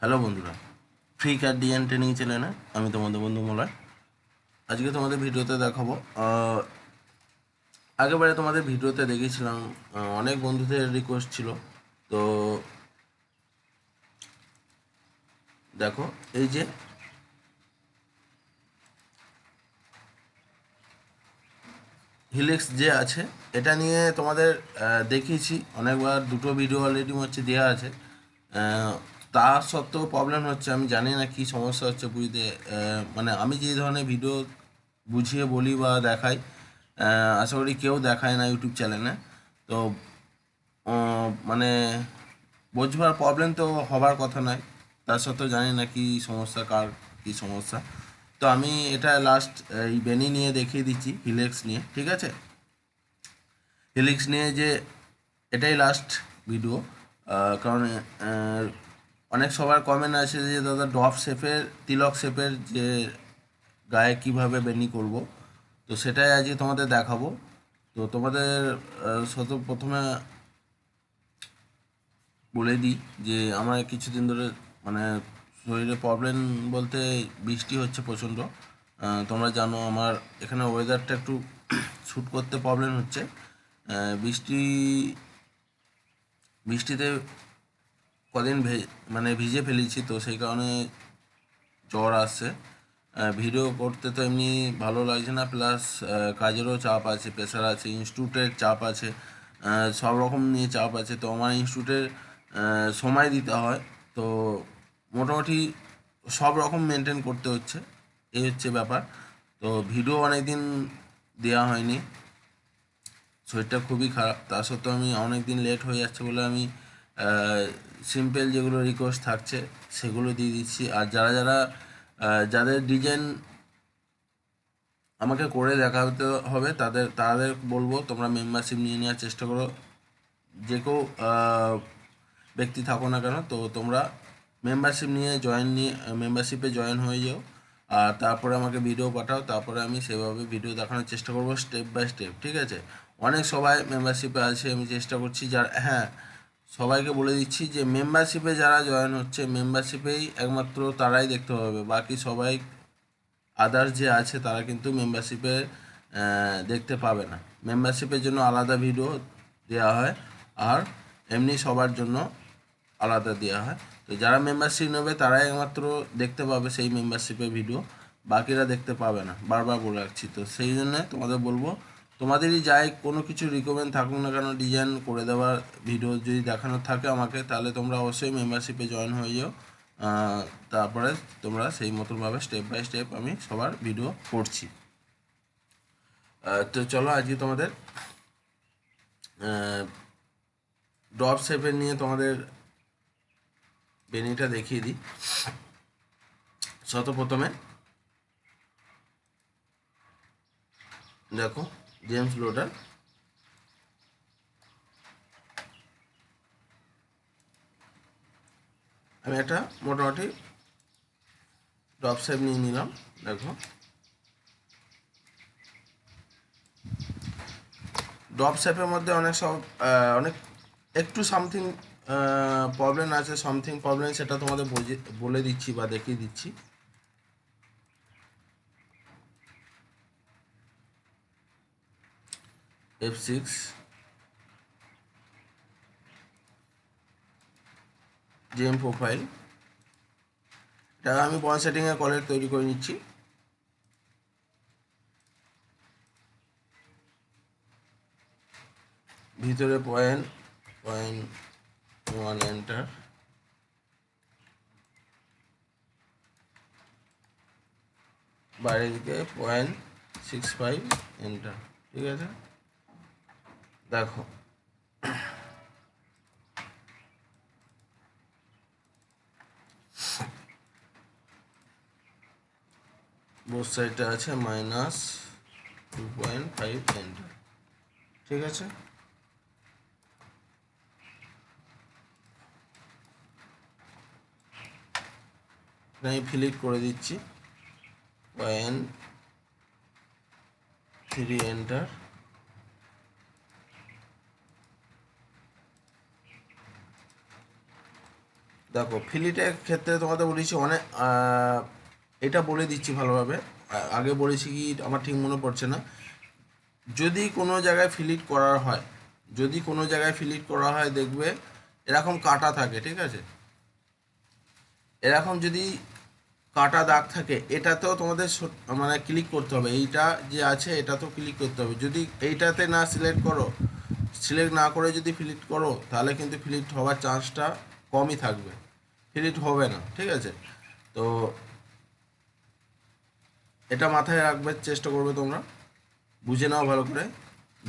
Hello বন্ধুরা free কার DNA training চ্যানেলে আমি তোমাদের বন্ধু মোলায়। আজকে তোমাদের ভিডিওতে দেখাবো আগেবারে তোমাদের ভিডিওতে দেখেছিলাম অনেক বন্ধুদের রিকোয়েস্ট ছিল। তো দেখো, এই যে হিলেক্স যে আছে, এটা নিয়ে তোমাদের দেখিয়েছি। অনেকবার দুটো ভিডিও অলরেডি হচ্ছে দেওয়া আছে। তা সত্ত্বেও প্রবলেম হচ্ছে, আমি জানি না কি সমস্যা হচ্ছে বুঝতে মানে আমি যে ধরনের ভিডিও বুঝিয়ে বলি বা দেখাই আশা করি কেউ দেখায় না ইউটিউব চ্যানেলে তো মানে বোঝবার প্রবলেম তো হবার কথা নয় তার সত্ত্বেও জানি না কি সমস্যা, কার কি সমস্যা। তো আমি এটা লাস্ট এই বেনি নিয়ে দেখিয়ে দিচ্ছি হিলেক্স নিয়ে, ঠিক আছে? হিলিক্স নিয়ে যে এটাই লাস্ট ভিডিও কারণ অনেক সবার কমেন্ট আছে যে, দাদা ডপ শেপের, তিলক শেপের যে গায়ে কীভাবে বেনি করব? তো সেটাই আজকে তোমাদের দেখাবো। তো তোমাদের শত প্রথমে বলে দিই যে, আমার কিছুদিন ধরে মানে শরীরে প্রবলেম বলতে বৃষ্টি হচ্ছে প্রচণ্ড। তোমরা জানো আমার এখানে ওয়েদারটা একটু শ্যুট করতে প্রবলেম হচ্ছে। বৃষ্টি, বৃষ্টিতে কদিন মানে ভিজে ফেলেছি, তো সেই কারণে জ্বর আসছে। ভিডিও করতে তো এমনি ভালো লাগছে না প্লাস কাজেরও চাপ আছে প্রেশার আছে ইনস্টিটিউটের চাপ আছে সব রকম নিয়ে চাপ আছে, তো আমার ইনস্টিটিউটের সময় দিতে হয়। তো মোটামুটি সব রকম মেনটেন করতে হচ্ছে, এই হচ্ছে ব্যাপার। তো ভিডিও অনেক দিন দেওয়া হয়নি, শরীরটা খুবই খারাপ, তা সত্ত্বেও আমি অনেক দিন লেট হয়ে যাচ্ছে বলে আমি সিম্পল যেগুলো রিকোয়েস্ট থাকছে, সেগুলো দিয়ে দিচ্ছি। আর যারা যারা যাদের ডিজাইন আমাকে করে দেখাতে হবে, তাদের তাদের বলব, তোমরা মেম্বারশিপ নিয়ে নেওয়ার চেষ্টা করো। যে কেউ ব্যক্তি থাকো না কেন, তো তোমরা মেম্বারশিপ নিয়ে জয়েন নিয়ে মেম্বারশিপে জয়েন হয়ে যাও। আর তারপরে আমাকে ভিডিও পাঠাও, তারপরে আমি সেভাবে ভিডিও দেখানোর চেষ্টা করব স্টেপ বাই স্টেপ ঠিক আছে? অনেক সবাই মেম্বারশিপে আছে, আমি চেষ্টা করছি, যার হ্যাঁ সবাইকে বলে দিচ্ছি যে মেম্বারশিপে যারা জয়েন হচ্ছে মেম্বারশিপেই একমাত্র তারাই দেখতে পাবে। বাকি সবাই আদার্স যে আছে, তারা কিন্তু মেম্বারশিপে দেখতে পাবে না। মেম্বারশিপের জন্য আলাদা ভিডিও দেওয়া হয় আর এমনি সবার জন্য আলাদা দেওয়া হয়। তো যারা মেম্বারশিপ নেবে, তারাই একমাত্র দেখতে পাবে সেই মেম্বারশিপের ভিডিও বাকিরা দেখতে পাবে না। বারবার বলে রাখছি। তো সেই জন্য তোমাদের বলব তোমাদেরই যাই, কোনো কিছু রিকমেন্ড থাকুক না কেন ডিজাইন করে দেওয়ার ভিডিও যদি দেখানোর থাকে আমাকে, তাহলে তোমরা অবশ্যই মেম্বারশিপে জয়েন হয়ে যাও। তারপরে তোমরা সেই মতনভাবে স্টেপ বাই স্টেপ আমি সবার ভিডিও করছি। তো চলো আজকে তোমাদের ড্রপ শেপের নিয়ে তোমাদের বেনিটা দেখিয়ে দিই। শত প্রথমে দেখো জেমস লোডার আমি একটা মোটামুটি ড্রপ শেপ নিয়ে নিলাম, দেখো। ড্রপ শেপের মধ্যে অনেক সব অনেক একটু সামথিং প্রবলেম আছে সামথিং প্রবলেম সেটা তোমাদের বলে দিচ্ছি বা দেখিয়ে দিচ্ছি। এফ সিক্স জেম প্রোফাইল এটা আমি পয়েন্ট সেটিংয়ে কলের তৈরি করে নিচ্ছি। ভিতরে পয়েন্ট পয়েন্ট ওয়ান এন্টার বাইরের দিকে পয়েন্ট সিক্স ফাইভ এন্টার ঠিক আছে? দেখো। বোথ সাইডে আছে minus two point five enter ঠিক আছে? আমি ফিলিট করে দিচ্ছি। পয়েন্ট থ্রি এন্টার দেখো, ফিলিটের ক্ষেত্রে তোমাদের বলেছি অনেক এটা বলে দিচ্ছি ভালোভাবে। আগে বলেছি কি, আমার ঠিক মনে পড়ছে না। যদি কোনো জায়গায় ফিলিট করার হয়, যদি কোনো জায়গায় ফিলিট করা হয়, দেখবে এরকম কাটা থাকে, ঠিক আছে? এরকম যদি কাটা দাগ থাকে, এটাতেও তোমাদের মানে ক্লিক করতে হবে। এইটা যে আছে, এটাতেও ক্লিক করতে হবে। যদি এইটাতে না সিলেক্ট করো, সিলেক্ট না করে যদি ফিলিট করো, তাহলে কিন্তু ফিলিট হওয়ার চান্সটা কমই থাকবে। ফিলিট হবে না, ঠিক আছে? তো এটা মাথায় রাখবে, চেষ্টা করবে তোমরা। বুঝে নাও ভালো করে।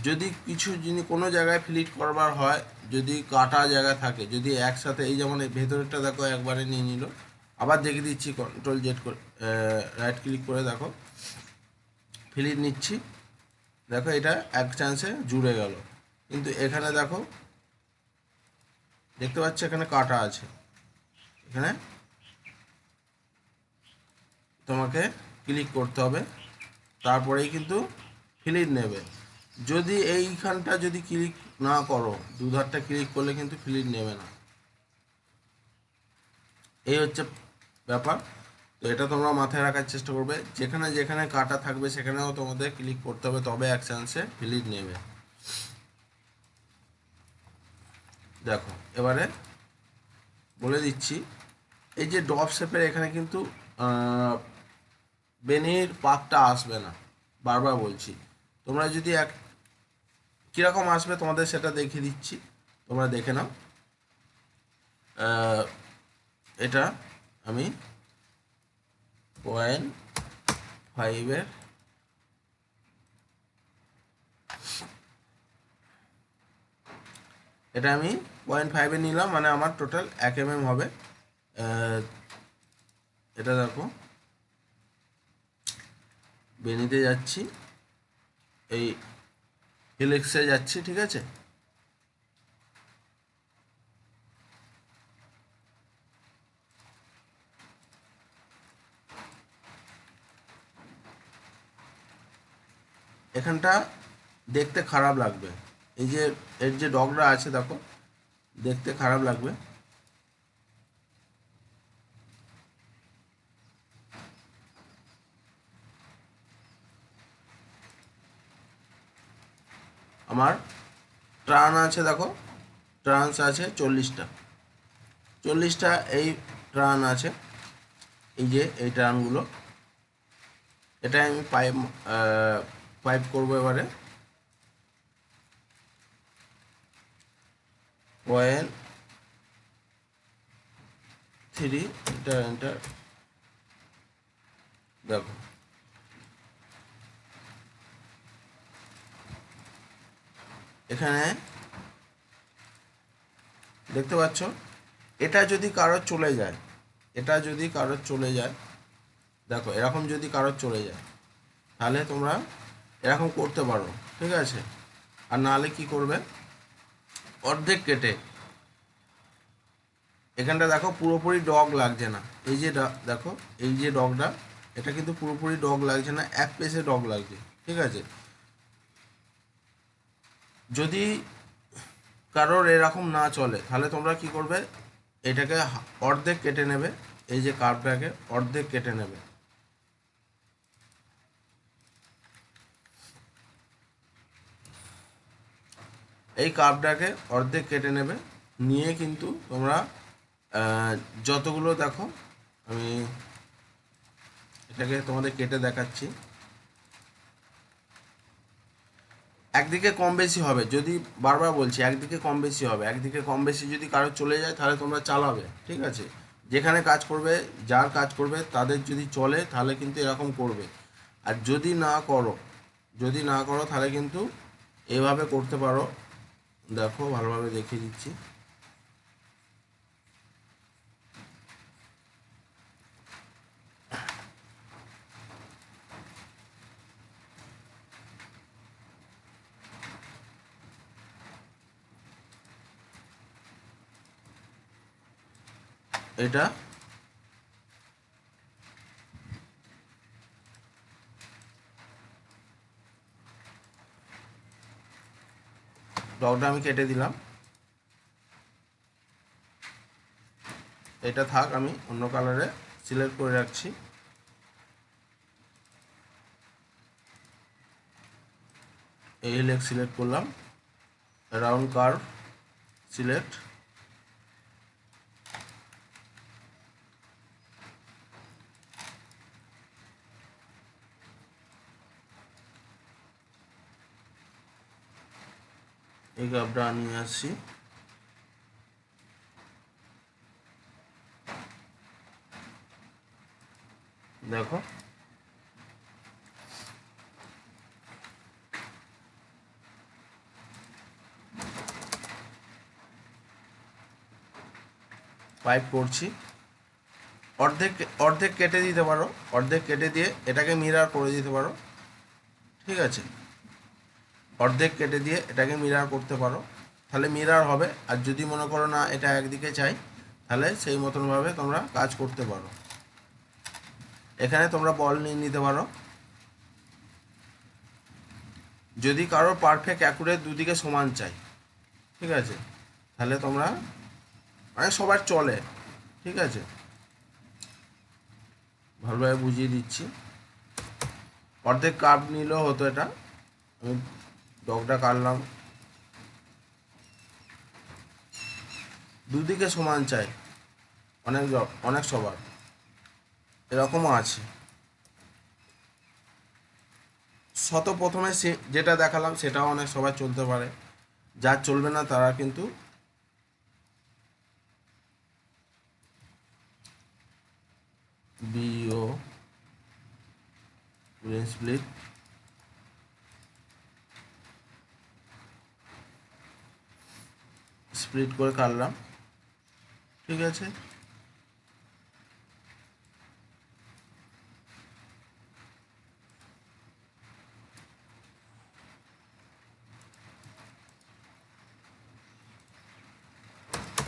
যদি কিছু জিনিস কোনো জায়গায় ফিলিট করবার হয়, যদি কাটা জায়গা থাকে, যদি একসাথে, এই যেমন ভেতরেরটা দেখো, একবারে নিয়ে নিল। আবার দেখে দিচ্ছি কন্ট্রোল জেড করে রাইট ক্লিক করে দেখো। ফিলিট নিচ্ছি। দেখো, এটা এক চান্সে জুড়ে গেল। কিন্তু এখানে দেখো, দেখতে পাচ্ছ, এখানে কাটা আছে। এখানে তোমাকে ক্লিক করতে হবে। তারপরেই কিন্তু ফিলিট নেবে। যদি এইখানটা যদি ক্লিক না করো, দুধারটা ক্লিক করলে কিন্তু ফিলিট নেবে না। এই হচ্ছে ব্যাপার। তো এটা তোমরা মাথায় রাখার চেষ্টা করবে। যেখানে যেখানে কাটা থাকবে, সেখানেও তোমাদের ক্লিক করতে হবে, তবে এক চান্সে ফিলিট নেবে। দেখো, এবারে বলে দিচ্ছি এই যে ডপ শেপের এখানে কিন্তু বেনির পাকটা আসবে না। বারবার বলছি। তোমরা যদি এক, কীরকম আসবে তোমাদের সেটা দেখিয়ে দিচ্ছি। তোমরা দেখে নাও। এটা আমি পয়েন্ট ফাইভের এটা আমি পয়েন্ট ফাইভে নিলাম মানে আমার টোটাল এক এম হবে। এটা দেখো। বেনিতে যাচ্ছি। এই হিলেক্সে যাচ্ছি, ঠিক আছে? এখানটা দেখতে খারাপ লাগবে। এই যে, এর যে ডগরা আছে, দেখো, দেখতে খারাপ লাগবে। আমার ট্রান আছে, দেখো। ট্রান্স আছে চল্লিশটা। চল্লিশটা এই ট্রান আছে। এই যে এই ট্রানগুলো। এটা আমি পাইপ পাইপ করব এবারে। পয়েন্ট থ্রি, এটা এন্টার দেখো। এখানে দেখতে পাচ্ছ? এটা যদি কারোর চলে যায়, এটা যদি কারোর চলে যায়, দেখো এরকম যদি কারোর চলে যায়, তাহলে তোমরা এরকম করতে পারো, ঠিক আছে? আর নাহলে কি করবে? অর্ধেক কেটে। এখানটা দেখো পুরোপুরি ডগ লাগছে না। এই যে দেখো, এই যে ডগটা, এটা কিন্তু পুরোপুরি ডগ লাগছে না, এক পেসে ডগ লাগছে, ঠিক আছে? যদি কারোর এরকম না চলে, তাহলে তোমরা কি করবে? এটাকে অর্ধেক কেটে নেবে, এই যে কার্ভটাকে অর্ধেক কেটে নেবে। এই কাপটাকে অর্ধেক কেটে নেবে। নিয়ে কিন্তু তোমরা যতগুলো দেখো, আমি এটাকে তোমাদের কেটে দেখাচ্ছি। একদিকে কম বেশি হবে, যদি বারবার বলছি, একদিকে কম বেশি হবে, একদিকে কম বেশি যদি কারও চলে যায়, তাহলে তোমরা চালাবে, ঠিক আছে? যেখানে কাজ করবে, যার কাজ করবে, তাদের যদি চলে, তাহলে কিন্তু এরকম করবে। আর যদি না করো, যদি না করো, তাহলে কিন্তু এভাবে করতে পারো। দেখো, ভালোভাবে দেখিয়ে দিচ্ছি। এটা। ডগটা আমি কেটে দিলাম। এটা থাক, আমি অন্য কালারে সিলেক্ট করে রাখছি। এই লেগ সিলেক্ট করলাম। Round curve select. গাবটা নিয়ে আসছি দেখো। পাইপ করছি। অর্ধেক অর্ধেক কেটে দিতে পারো। অর্ধেক কেটে দিয়ে এটাকে মিরার করে দিতে পারো। ঠিক আছে? অর্ধেক কেটে দিয়ে এটাকে মিরার করতে পারো। তাহলে মিরার হবে। আর যদি মনে করো না এটা একদিকে চাই, তাহলে সেই মতনভাবে তোমরা কাজ করতে পারো। এখানে তোমরা বল নিয়ে নিতে পারো। যদি কারোর পারফেক্ট অ্যাকুরেট দুদিকে সমান চাই, ঠিক আছে? তাহলে তোমরা মানে সবার চলে, ঠিক আছে? ভালোভাবে বুঝিয়ে দিচ্ছি। অর্ধেক কাপ নিলেও হতো এটা। আমি ডগটা কাটলাম দুদিকে সমান চাই। অনেক অনেক সবার। এরকমও আছে। শত প্রথমে সে যেটা দেখালাম, সেটাও অনেক সবাই চলতে পারে। যার চলবে না, তারা কিন্তু বিও স্প্লিট স্প্লিট করে কাটলাম। ঠিক আছে?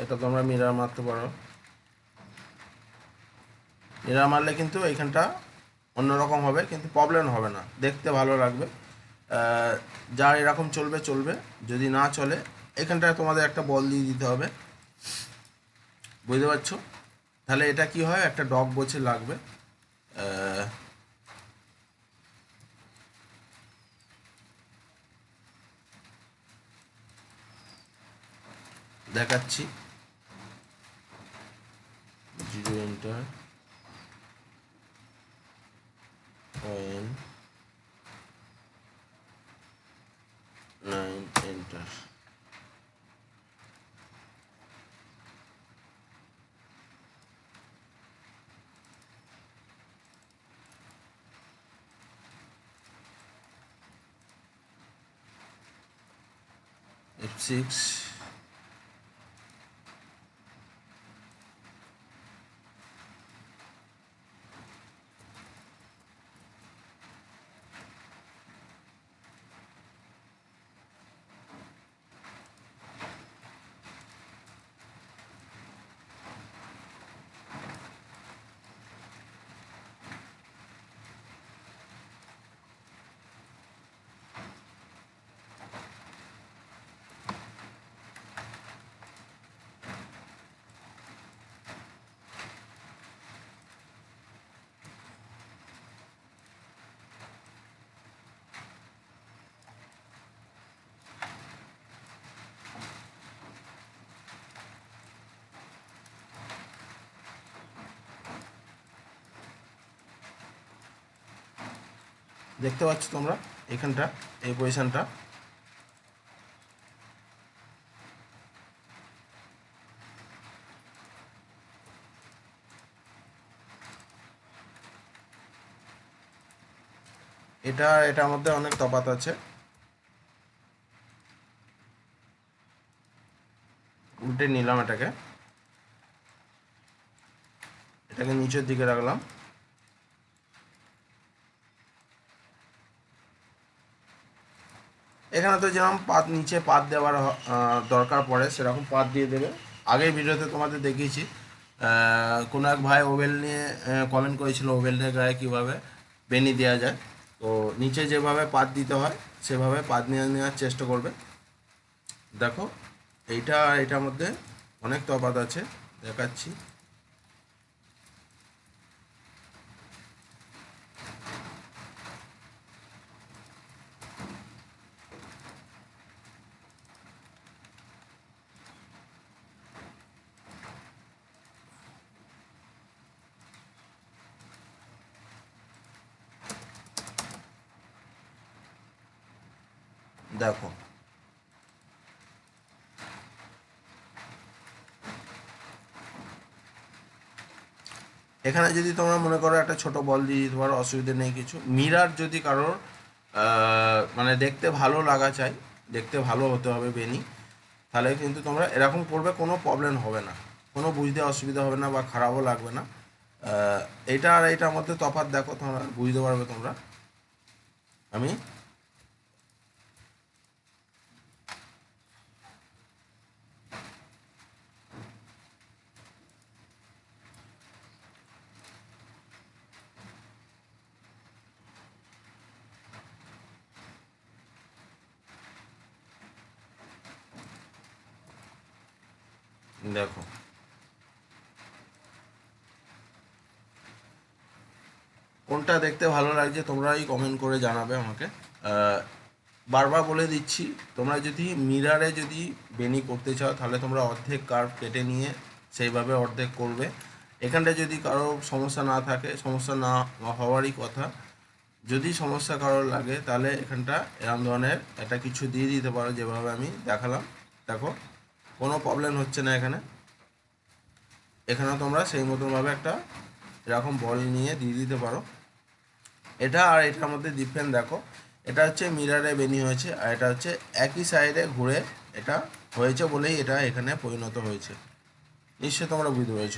এটা তোমরা মিরার মারতে পারো। মিরার মারলে কিন্তু এইখানটা অন্যরকম হবে, কিন্তু প্রবলেম হবে না। দেখতে ভালো লাগবে। যার এরকম চলবে চলবে। যদি না চলে এখানটায় তোমাদের একটা বল দিয়ে দিতে হবে। বুঝতে পারছ? তাহলে এটা কি হয়? একটা ডগ বোছে লাগবে। দেখাচ্ছি। Zero enter point nine enter F six দেখতে পাচ্ছ তোমরা এখানটা, এই পজিশনটা এটা, এটার মধ্যে অনেক তফাৎ আছে। উল্টে নিলাম এটাকে। এটাকে নিচের দিকে রাখলাম। এখানে তো যেরকম পাত, নিচে পাত দেওয়ার দরকার পড়ে, সেরকম পাত দিয়ে দেবে। আগের ভিডিওতে তোমাদের দেখিয়েছি কোনো এক ভাই ওভেল নিয়ে কমেন্ট করেছিল ওভেলের গায়ে কীভাবে বেনি দেওয়া যায়। তো নিচে যেভাবে পাত দিতে হয়, সেভাবে পাত নিয়ে নেওয়ার চেষ্টা করবে। দেখো, এইটা, এটার মধ্যে অনেক তফাৎ আছে, দেখাচ্ছি দেখো এখানে যদি তোমরা মনে করো একটা ছোট বল দিয়ে দিতে পারো অসুবিধা নেই কিছু, মিরার যদি কারোর মানে দেখতে ভালো লাগা চাই, দেখতে ভালো হতে হবে বেনি, তাহলে কিন্তু তোমরা এরকম করবে, কোনো প্রবলেম হবে না। কোনো বুঝতে অসুবিধা হবে না বা খারাপও লাগবে না। এটা আর এটার মধ্যে তফাৎ দেখো, তোমরা বুঝতে পারবে তোমরা। আমি দেখো। কোনটা দেখতে ভালো লাগছে তোমরাই কমেন্ট করে জানাবে আমাকে। বারবার বলে দিচ্ছি, তোমরা যদি মিরারে যদি বেনি করতে চাও, তাহলে তোমরা অর্ধেক কার্ভ কেটে নিয়ে সেইভাবে অর্ধেক করবে। এখানটা যদি কারও সমস্যা না থাকে, সমস্যা না হওয়ারই কথা, যদি সমস্যা কারোর লাগে, তাহলে এখানটা এরম ধরনের একটা কিছু দিয়ে দিতে পারো, যেভাবে আমি দেখালাম। দেখো কোনো প্রবলেম হচ্ছে না এখানে। এখানে তোমরা সেই মতনভাবে একটা এরকম বল নিয়ে দিয়ে দিতে পারো। এটা আর এটার মধ্যে ডিফারেন্স দেখো। এটা হচ্ছে মিরারে বেনি হয়েছে আর এটা হচ্ছে একই সাইডে ঘুরে এটা হয়েছে বলেই এটা এখানে পরিণত হয়েছে। নিশ্চয়ই তোমরা বুঝতে পেরেছ।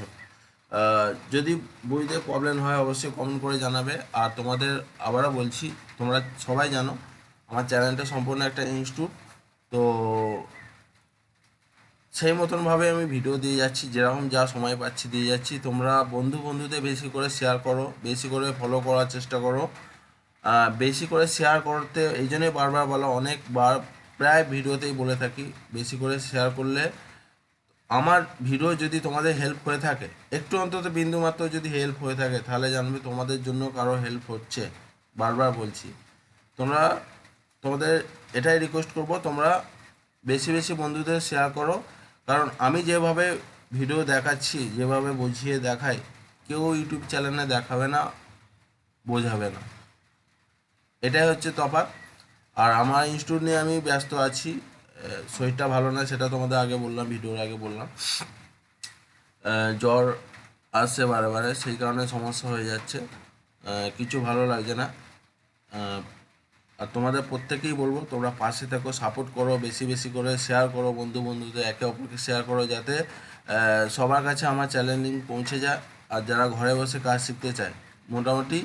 যদি বুঝতে প্রবলেম হয় অবশ্যই কমেন্ট করে জানাবে। আর তোমাদের আবারও বলছি, তোমরা সবাই জানো, আমার চ্যানেলটা সম্পূর্ণ একটা ইনস্টিটিউট তো সেই মতনভাবে আমি ভিডিও দিয়ে যাচ্ছি, যেরকম যা সময় পাচ্ছি দিয়ে যাচ্ছি। তোমরা বন্ধু বন্ধুদের বেশি করে শেয়ার করো, বেশি করে ফলো করার চেষ্টা করো। বেশি করে শেয়ার করতে, এই জন্যই বারবার বলা অনেকবার প্রায় ভিডিওতেই বলে থাকি, বেশি করে শেয়ার করলে আমার ভিডিও যদি তোমাদের হেল্প হয়ে থাকে, একটু অন্তত বিন্দু মাত্র যদি হেল্প হয়ে থাকে, তাহলে জানবে তোমাদের জন্য কারও হেল্প হচ্ছে। বারবার বলছি। তোমরা, তোমাদের এটাই রিকোয়েস্ট করব, তোমরা বেশি বেশি বন্ধুদের শেয়ার করো। কারণ আমি যেভাবে ভিডিও দেখাচ্ছি, যেভাবে বুঝিয়ে দেখাই, কেউ ইউটিউব চ্যানেলে দেখাবে না, বোঝাবে না। এটাই হচ্ছে তফাৎ। আর আমার ইনস্টিটিউট নিয়ে আমি ব্যস্ত আছি শরীরটা ভালো না, সেটা তোমাদের আগে বললাম ভিডিওর আগে বললাম। জ্বর আসছে বারে বারে, সেই কারণে সমস্যা হয়ে যাচ্ছে। কিছু ভালো লাগছে না। আর তোমাদের প্রত্যেকেই বলব, তোমরা পাশে থেকো সাপোর্ট করো, বেশি বেশি করে শেয়ার করো বন্ধু বন্ধুদের, একে অপরকে শেয়ার করো যাতে সবার কাছে আমার চ্যালেঞ্জিং পৌঁছে যায় আর যারা ঘরে বসে কাজ শিখতে চায়। মোটামুটি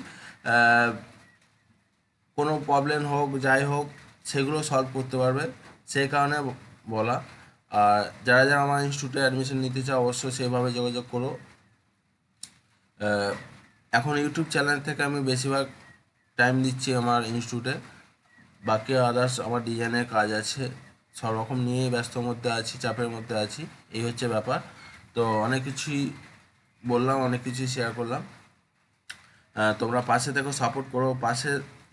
কোনো প্রবলেম হোক, যাই হোক, সেগুলো সলভ করতে পারবে, সেই কারণে বলা। আর যারা যারা আমার ইনস্টিটিউটে অ্যাডমিশন নিতে চাও, অবশ্যই সেভাবে যোগাযোগ করো। এখন ইউটিউব চ্যানেল থেকে আমি বেশিরভাগ টাইম দিচ্ছি আমার ইনস্টিটিউটে বাকি আদার্স আমার ডিজাইনের কাজ আছে। সব রকম নিয়ে ব্যস্তর মধ্যে আছি, চাপের মধ্যে আছি। এই হচ্ছে ব্যাপার। তো অনেক কিছুই বললাম, অনেক কিছুই শেয়ার করলাম। তোমরা পাশে থেকো সাপোর্ট করো। পাশে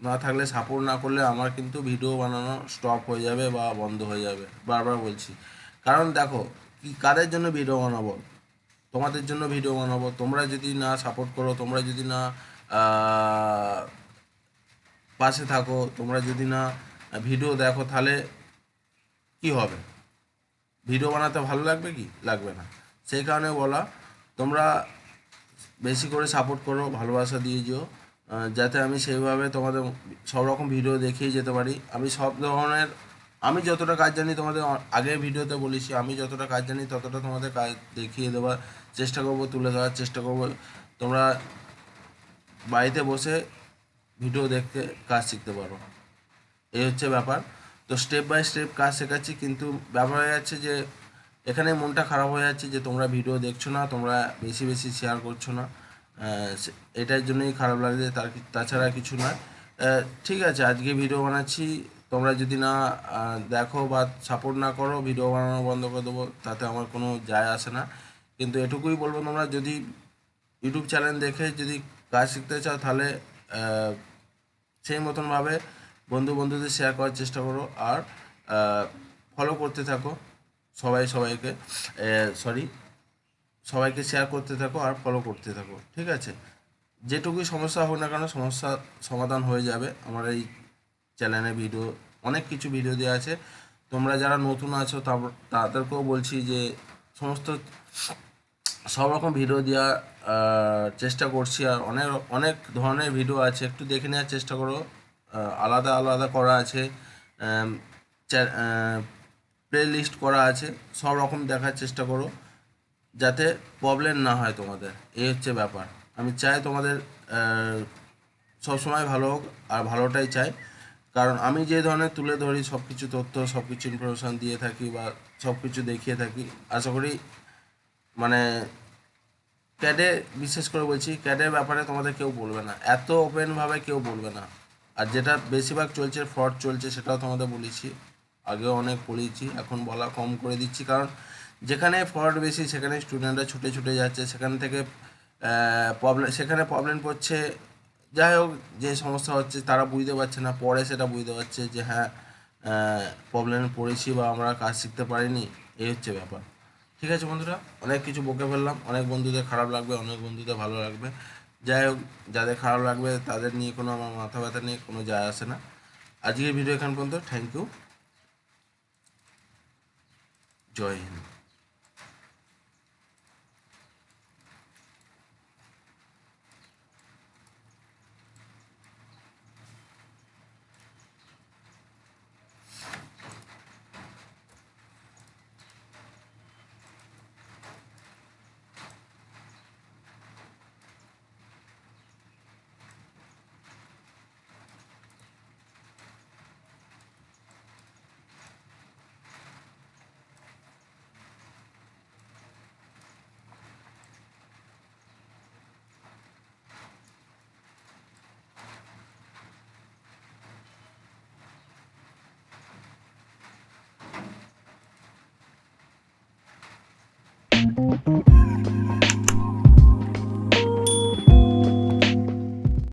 না থাকলে সাপোর্ট না করলে আমার কিন্তু ভিডিও বানানো স্টপ হয়ে যাবে বা বন্ধ হয়ে যাবে। বারবার বলছি। কারণ দেখো, কি, কাদের জন্য ভিডিও বানাবো? তোমাদের জন্য ভিডিও বানাবো। তোমরা যদি না সাপোর্ট করো, তোমরা যদি না পাশে থাকো, তোমরা যদি না ভিডিও দেখো, তাহলে কি হবে? ভিডিও বানাতে ভালো লাগবে কি? লাগবে না। সেই কারণে বলা, তোমরা বেশি করে সাপোর্ট করো, ভালোবাসা দিয়ে যেও যাতে আমি সেইভাবে তোমাদের সব রকম ভিডিও দেখিয়ে যেতে পারি। আমি সব ধরনের, আমি যতটা কাজ জানি তোমাদের আগে ভিডিওতে বলেছি, আমি যতটা কাজ জানি ততটা তোমাদের কাজ দেখিয়ে দেওয়ার চেষ্টা করব, তুলে ধরার চেষ্টা করব। তোমরা বাড়িতে বসে ভিডিও দেখতে কাজ শিখতে পারো। এই হচ্ছে ব্যাপার। তো স্টেপ বাই স্টেপ কাজ শেখাচ্ছি, কিন্তু ব্যাপার হয়ে যাচ্ছে যে, এখানে মনটা খারাপ হয়ে যাচ্ছে যে, তোমরা ভিডিও দেখছ না, তোমরা বেশি বেশি শেয়ার করছ না। এটার জন্যই খারাপ লাগছে তার তাছাড়া কিছু না। ঠিক আছে, আজকে ভিডিও বানাচ্ছি। তোমরা যদি না দেখো বা সাপোর্ট না করো, ভিডিও বানানো বন্ধ করে দেবো, তাতে আমার কোনো যায় আসে না। কিন্তু এটুকুই বলব তোমরা, যদি ইউটিউব চ্যানেল দেখে যদি কাজ শিখতে চাও, তাহলে সেই মতনভাবে বন্ধু বন্ধুদের শেয়ার করার চেষ্টা করো। আর ফলো করতে থাকো সবাই সবাইকে। সরি সবাইকে শেয়ার করতে থাকো আর ফলো করতে থাকো, ঠিক আছে? যেটুকুই সমস্যা হোক না কেন সমস্যা সমাধান হয়ে যাবে। আমার এই চ্যানেলে ভিডিও অনেক কিছু ভিডিও দেওয়া আছে। তোমরা যারা নতুন আছো তাদেরকেও বলছি যে, সমস্ত সব রকম ভিডিও দেওয়ার চেষ্টা করছি আর অনেক অনেক ধরনের ভিডিও আছে। একটু দেখে নেওয়ার চেষ্টা করো। আলাদা আলাদা করা আছে। প্লে লিস্ট করা আছে। সব রকম দেখার চেষ্টা করো। যাতে প্রবলেম না হয় তোমাদের। এই হচ্ছে ব্যাপার। আমি চাই তোমাদের সব সময় ভালো হোক আর ভালোটাই চাই। কারণ আমি যে ধরনের তুলে ধরি সব কিছু তথ্য সব কিছু ইনফরমেশান দিয়ে থাকি বা সব কিছু দেখিয়ে থাকি, আশা করি মানে ক্যাডে, বিশেষ করে বলছি, ক্যাডের ব্যাপারে তোমাদের কেউ বলবে না। এত ওপেনভাবে কেউ বলবে না। আর যেটা বেশিরভাগ চলছে, ফ্রড চলছে, সেটাও তোমাদের বলেছি। আগেও অনেক পড়িয়েছি এখন বলা কম করে দিচ্ছি। কারণ, যেখানে ফ্রড বেশি, সেখানে স্টুডেন্টরা ছুটে ছুটে যাচ্ছে। সেখান থেকে প্রবলেম সেখানে প্রবলেম পড়ছে যাই হোক, যে সমস্যা হচ্ছে, তারা বুঝতে পারছে না। পরে সেটা বুঝতে পারছে যে হ্যাঁ প্রবলেমে পড়েছি বা আমরা কাজ শিখতে পারিনি। এই হচ্ছে ব্যাপার। ঠিক আছে বন্ধুরা? অনেক কিছু বকে ফেললাম। অনেক বন্ধুদের খারাপ লাগবে, অনেক বন্ধুদের ভালো লাগবে। যাই হোক, যাদের খারাপ লাগবে, তাদের নিয়ে কোনো আমার মাথা ব্যথা নিয়ে কোনো যায় আসে না। আজকের ভিডিও এখান পর্যন্ত। Thank you Jai Hind.